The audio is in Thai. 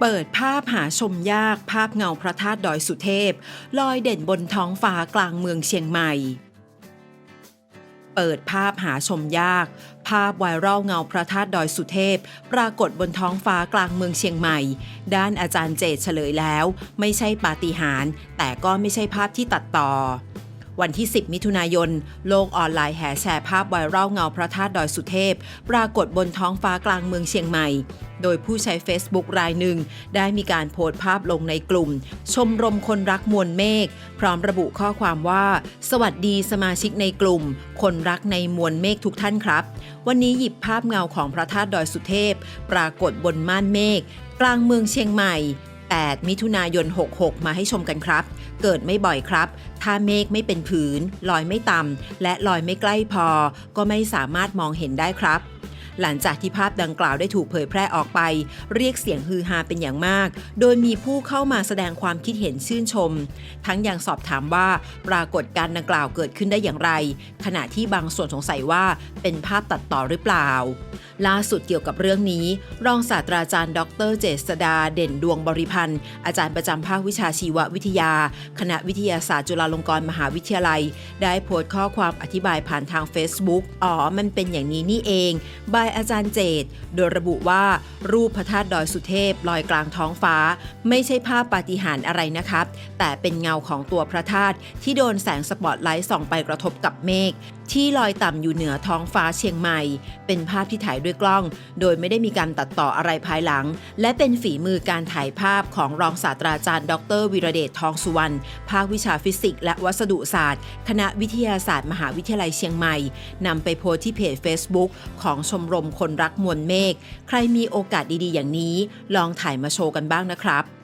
เปิดภาพหาชมยากภาพเงาพระธาตุดอยสุเทพ ลอยเด่นบนท้องฟ้ากลางเมืองเชียงใหม่ เปิดภาพหาชมยาก ภาพไวรัลเงาพระธาตุดอยสุเทพ ปรากฏบนท้องฟ้ากลางเมืองเชียงใหม่ ด้านอาจารย์เจตเฉลยแล้ว ไม่ใช่ปาฏิหาริย์แต่ก็ไม่ใช่ภาพที่ตัดต่อ วันที่ 10 มิถุนายน โลกออนไลน์แห่แชร์ภาพไวรัลเงาพระธาตุดอยสุเทพ ปรากฏบนท้องฟ้ากลางเมืองเชียงใหม่ โดยผู้ใช้ Facebook รายหนึ่ง ได้มีการโพสต์ภาพลงในกลุ่ม ชมรมคนรักมวลเมฆ พร้อมระบุข้อความว่า สวัสดีสมาชิกในกลุ่ม คนรักในมวลเมฆทุกท่านครับ วันนี้หยิบภาพเงาของพระธาตุดอยสุเทพ ปรากฏบนม่านเมฆกลางเมืองเชียงใหม่ 8 มิถุนายน 66 มาให้ชมกันครับ เกิดไม่บ่อยครับ ถ้าเมฆไม่เป็นผืน ลอยไม่ต่ำ และลอยไม่ใกล้พอ ก็ไม่สามารถมองเห็นได้ครับหลังจากที่ภาพดังกล่าวได้ถูกเผยแพร่ออกไป เรียกเสียงฮือฮาเป็นอย่างมาก โดยมีผู้เข้ามาแสดงความคิดเห็นชื่นชม ทั้งยังสอบถามว่าปรากฏการณ์ดังกล่าวเกิดขึ้นได้อย่างไร ขณะที่บางส่วนสงสัยว่าเป็นภาพตัดต่อหรือเปล่า ล่าสุดเกี่ยวกับเรื่องนี้ รองศาสตราจารย์ ดร เจษดาเด่นดวงบริพันธ์ อาจารย์ประจำภาควิชาชีววิทยา คณะวิทยาศาสตร์จุฬาลงกรณ์มหาวิทยาลัย ได้โพสต์ข้อความอธิบายผ่านทาง Facebook อ๋อ มันเป็นอย่างนี้นี่เองบายอาจารย์เจต โดยระบุว่ารูปพระธาตุดอยสุเทพลอยกลางท้องฟ้า ไม่ใช่ภาพปาฏิหาริย์อะไรนะครับ แต่เป็นเงาของตัวพระธาตุที่โดนแสงสปอตไลท์ส่องไปกระทบกับเมฆที่ลอยต่ำอยู่เหนือท้องฟ้าเชียงใหม่ เป็นภาพที่ถ่ายด้วยกล้อง โดยไม่ได้มีการตัดต่ออะไรภายหลัง และเป็นฝีมือการถ่ายภาพของรองศาสตราจารย์ ดรวิระเดชทองสุวรรณ ภาควิชาฟิสิกส์และวัสดุศาสตร์ คณะวิทยาศาสตร์ มหาวิทยาลัยเชียงใหม่นำไปโพสที่เพจ Facebook ของชมรมคนรักมวลเมฆ ใครมีโอกาสดีๆ อย่างนี้ ลองถ่ายมาโชว์กันบ้างนะครับ